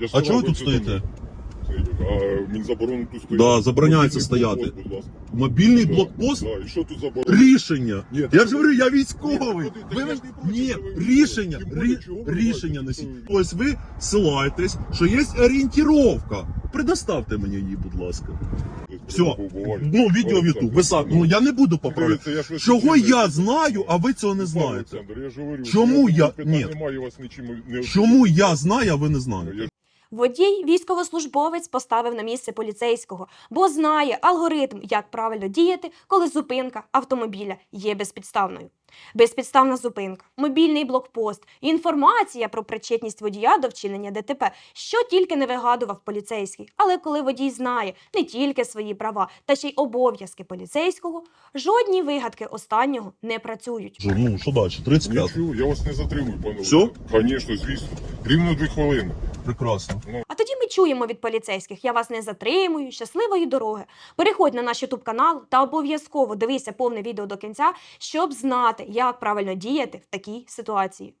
Я А чого ви тут це стоїте? там- А мені заборонено тут стояти. Да, забороняється Мобільний стояти. блокпост, будь ласка. Мобільний Да, блокпост? Да, і що тут заборонено? Рішення. Ні, я так- ж говорю, я Ні, військовий. так Ви я мен- ж не проти, Ні, що ви рішення, Тим рі- чого ви рішення бачите, носіть. що- Ось ви силаєтесь, що є орієнтіровка. Предоставте мені її, будь ласка. Все. Ну, відео в Ютуб. Ви сам. Ну я не буду поправляти. Ви Чого я знаю, а ви цього не знаєте? Олександр, я ж говорю, Чому я- Ні. Немає вас нічим не Чому я знаю, а ви не знаєте? Я Водій військовослужбовець поставив на місце поліцейського, бо знає алгоритм, як правильно діяти, коли зупинка автомобіля є безпідставною. Безпідставна зупинка, мобільний блокпост, інформація про причетність водія до вчинення ДТП, що тільки не вигадував поліцейський. Але коли водій знає не тільки свої права, та ще й обов'язки поліцейського, жодні вигадки останнього не працюють. Ну, що далі? 35. нічого, я вас не затримую, пане? Олександр. Звісно, звісно. Рівно дві хвилини. Прекрасно. А тоді ми чуємо від поліцейських: я вас не затримую, щасливої дороги. Переходь на наш ютуб канал та обов'язково дивися повне відео до кінця, щоб знати, як правильно діяти в такій ситуації.